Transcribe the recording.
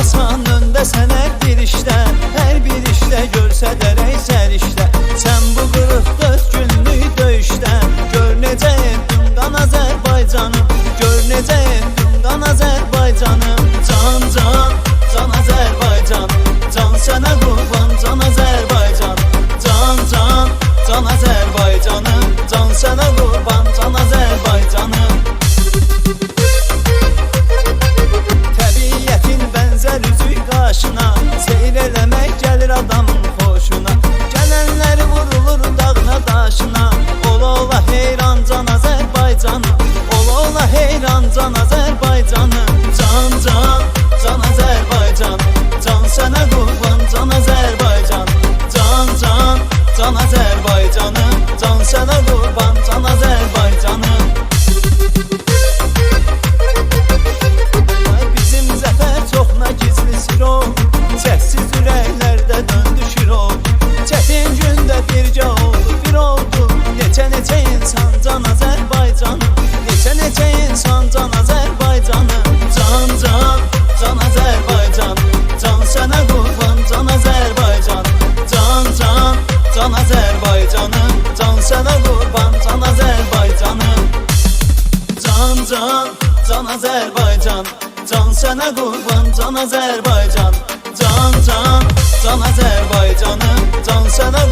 Başqasan öndəsən hər bir işdə Hər bir işdə görsələr əyzər işdə Sən bu qırıq dörd günlük döyüşdə Gör necə etdin qan Azərbaycanım Gör necə etdin qan Can can, can Azərbaycan Can sənə qurban, can Azərbaycan Can can, can Azərbaycanım Can sənə qurban, Azərbaycanı Ola ola heyran can Azərbaycanı can, can Azərbaycanım Can sənə qurban can Azərbaycanım Can can, can Azərbaycan Can sənə qurban can Azərbaycan Can can, can Azərbaycanım Can sənə